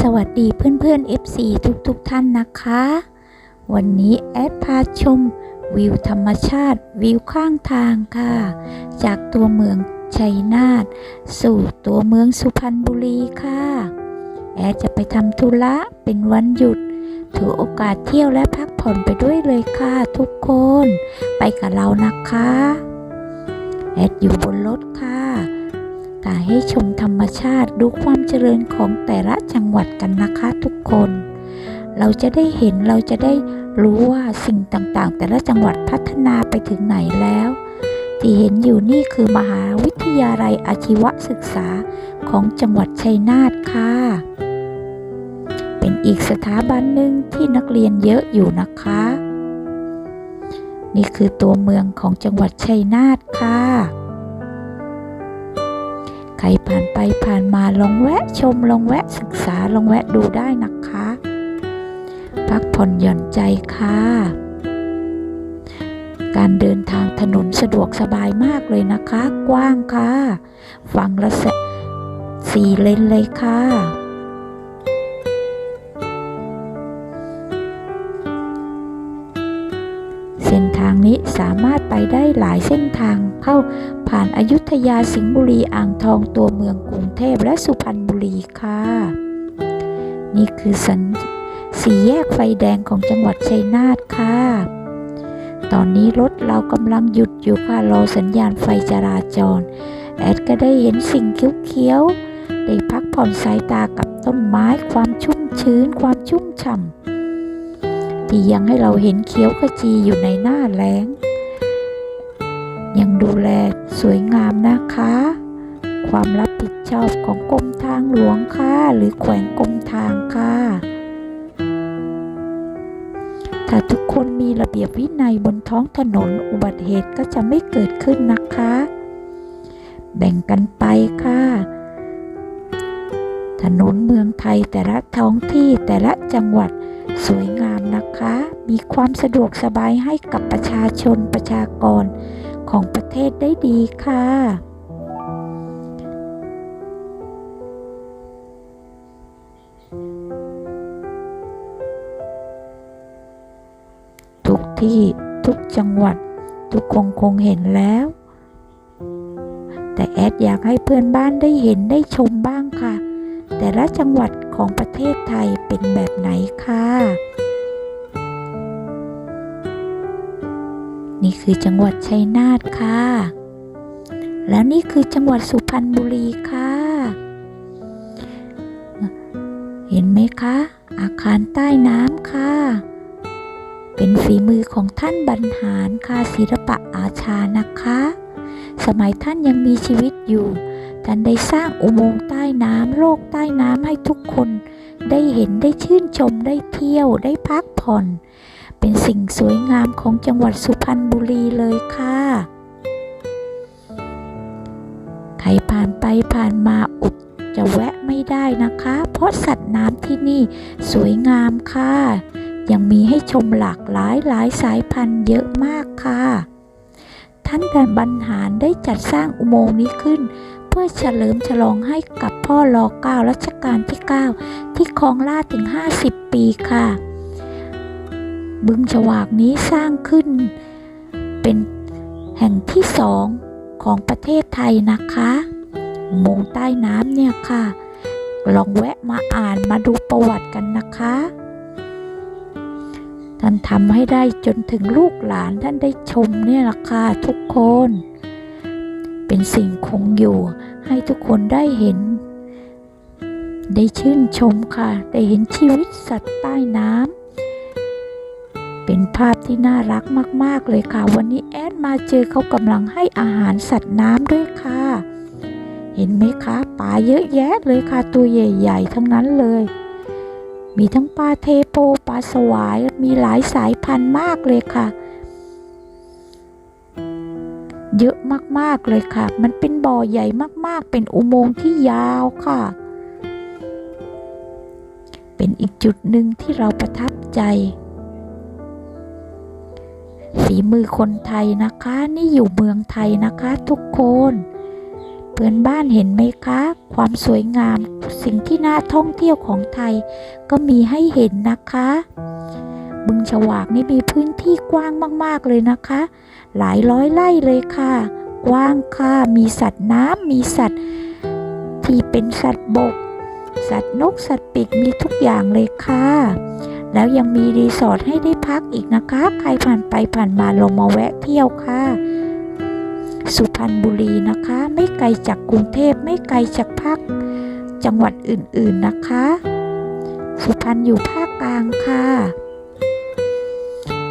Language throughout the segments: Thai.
สวัสดีเพื่อนๆ FC ทุกๆทท่านนะคะ วันนี้แอดพาชม วิวธรรมชาติวิวข้างทางค่ะ จากตัวเมืองชัยนาทสู่ตัวเมืองสุพรรณบุรีค่ะ แอดจะไปทำธุระเป็นวันหยุด ถือโอกาสเที่ยวและพักผ่อนไปด้วยเลยค่ะทุกคน ไปกับเรานะคะ แอดอยู่บนรถค่ะ ถ่ายให้ชมธรรมชาติดูความเจริญของแต่ละจังหวัดกันนะคะทุกคน เราจะได้เห็นเราจะได้รู้ว่าสิ่งต่างๆ แต่ละจังหวัดพัฒนาไปถึงไหนแล้ว ที่เห็นอยู่นี่คือมหาวิทยาลัยอาชีวศึกษาของจังหวัดชัยนาทค่ะ เป็นอีกสถาบันหนึ่งที่นักเรียนเยอะอยู่นะคะ นี่คือตัวเมืองของจังหวัดชัยนาทค่ะ ใครผ่านไปผ่านมาลองแวะชมลองแวะศึกษาลองแวะดูได้นะคะ พักผ่อนหย่อนใจค่ะ การเดินทางถนนสะดวกสบายมากเลยนะคะ กว้างค่ะฟังละสสี่เลนเลยค่ะเส้นทางนี้สามารถไปได้หลายเส้นทางเข้า ผ่านอายุทยาสิงห์บุรีอ่างทองตัวเมืองกรุงเทพและสุพรรณบุรีค่ะ นี่คือสัญสีแยกไฟแดงของจังหวัดชัยนาทค่ะ ตอนนี้รถเรากำลังหยุดอยู่ค่ะรอสัญญาณไฟจราจร แอดก็ได้เห็นสิ่งเขียวๆได้พักผ่อนสายตากับต้นไม้ความชุ่มชื้นความชุ่มฉ่ำที่ยังให้เราเห็นเขียวขจีอยู่ในหน้าแล้ง ยังดูแล สวยงามนะคะ ความรับผิดชอบของกรมทางหลวงค่ะ หรือแขวงกรมทางค่ะ ถ้าทุกคนมีระเบียบวินัยบนท้องถนนอุบัติเหตุก็จะไม่เกิดขึ้นนะคะ แบ่งกันไปค่ะ ถนนเมืองไทยแต่ละท้องที่แต่ละจังหวัดสวยงามนะคะ มีความสะดวกสบายให้กับประชาชนประชากรของประเทศได้ดีค่ะ ทุกที่ทุกจังหวัด ทุกคงคงเห็นแล้ว แต่แอดอยากให้เพื่อนบ้านได้เห็นได้ชมบ้างค่ะ แต่ละจังหวัดของประเทศไทยเป็นแบบไหนค่ะ นี่คือจังหวัดชัยนาทค่ะ แล้วนี่คือจังหวัดสุพรรณบุรีค่ะ เห็นไหมคะ อาคารใต้น้ำค่ะ เป็นฝีมือของท่านบรรหารค่ะศิลปะอาชานะคะ สมัยท่านยังมีชีวิตอยู่ท่านได้สร้างอุโมงค์ใต้น้ำโลกใต้น้ำให้ทุกคน ได้เห็นได้ชื่นชมได้เที่ยวได้พักผ่อน เป็นสิ่งสวยงามของจังหวัดสุพรรณบุรีเลยค่ะ ใครผ่านไปผ่านมาอุดจะแวะไม่ได้นะคะ เพราะสัตว์น้ำที่นี่สวยงามค่ะ ยังมีให้ชมหลากหลายหลายสายพันธุ์เยอะมากค่ะ ท่านแต่บรรหารได้จัดสร้างอุโมงค์นี้ขึ้น เพื่อเฉลิมฉลองให้กับพ่อรอเก้ารัชกาลที่ 9 ที่ครองราชย์ถึง 50 ปีค่ะ บึงฉวากนี้สร้างขึ้น เป็นแห่งที่สองของประเทศไทยนะคะอุโมงใต้น้ำเนี่ยค่ะ ลองแวะมาอ่านมาดูประวัติกันนะคะ ท่านทำให้ได้จนถึงลูกหลานท่านได้ชมเนี่ยล่ะค่ะทุกคน เป็นสิ่งคงอยู่ให้ทุกคนได้เห็น ได้ชื่นชมค่ะ ได้เห็นชีวิตสัตว์ใต้น้ำ เป็นภาพที่น่ารักมากๆเลยค่ะ วันนี้แอดมาเจอเขากำลังให้อาหารสัตว์น้ำด้วยค่ะ เห็นไหมคะปลาเยอะแยะเลยค่ะตัวใหญ่ๆทั้งนั้นเลย มีทั้งปลาเทโปปลาสวายมีหลายสายพันธุ์มากเลยค่ะ เยอะมากๆเลยค่ะ มันเป็นบ่อใหญ่มากๆ เป็นอุโมงค์ที่ยาวค่ะ เป็นอีกจุดหนึ่งที่เราประทับใจ ฝีมือคนไทยนะคะ นี่อยู่เมืองไทยนะคะทุกคนเพื่อนบ้านเห็นไหมคะ ความสวยงามสิ่งที่น่าท่องเที่ยวของไทย ก็มีให้เห็นนะคะ บึงฉวากนี่มีพื้นที่กว้างมากๆเลยนะคะ หลายร้อยไร่เลยค่ะ กว้างค่ะ มีสัตว์น้ำมีสัตว์ที่เป็นสัตว์บก สัตว์นกสัตว์ปีกมีทุกอย่างเลยค่ะ แล้วยังมีรีสอร์ทให้ได้ พักอีกนะคะ ใครผ่านไปผ่านมาลงมาแวะเที่ยวค่ะ สุพรรณบุรีนะคะ ไม่ไกลจากกรุงเทพไม่ไกลจากภาคจังหวัดอื่นๆนะคะ สุพรรณอยู่ภาคกลางค่ะ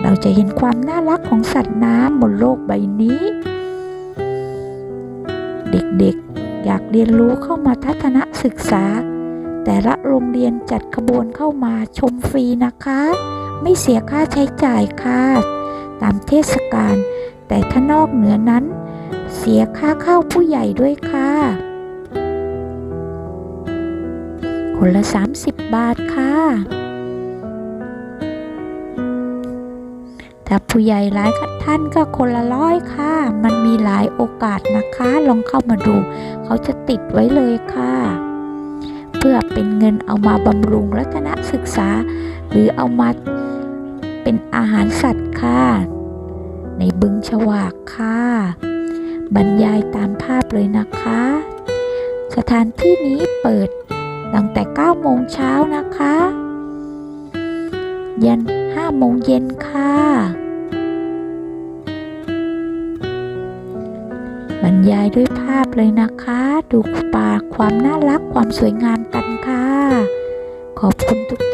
เราจะเห็นความน่ารักของสัตว์น้ำบนโลกใบนี้ เด็กๆอยากเรียนรู้เข้ามาทัศนศึกษา แต่ละโรงเรียนจัดขบวนเข้ามาชมฟรีนะคะ ไม่เสียค่าใช้จ่ายค่ะตามเทศกาลแต่ถ้านอกเหนือนั้น เสียค่าเข้าผู้ใหญ่ด้วยค่ะคนละ 30 บาทค่ะ ถ้าผู้ใหญ่หลายท่านก็คนละร้อยค่ะ มันมีหลายโอกาสนะคะ ลองเข้ามาดู เขาจะติดไว้เลยค่ะ เพื่อเป็นเงินเอามาบำรุงรัตนศึกษา หรือเอามา เป็นอาหารสัตว์ค่ะ ในบึงฉวากค่ะ บรรยายตามภาพเลยนะคะ สถานที่นี้เปิดตั้งแต่ 9 โมงเช้านะคะ ยัน 5 โมงเย็นค่ะ บรรยายด้วยภาพเลยนะคะ ดูป่าความน่ารักความสวยงามกันค่ะ ขอบคุณทุก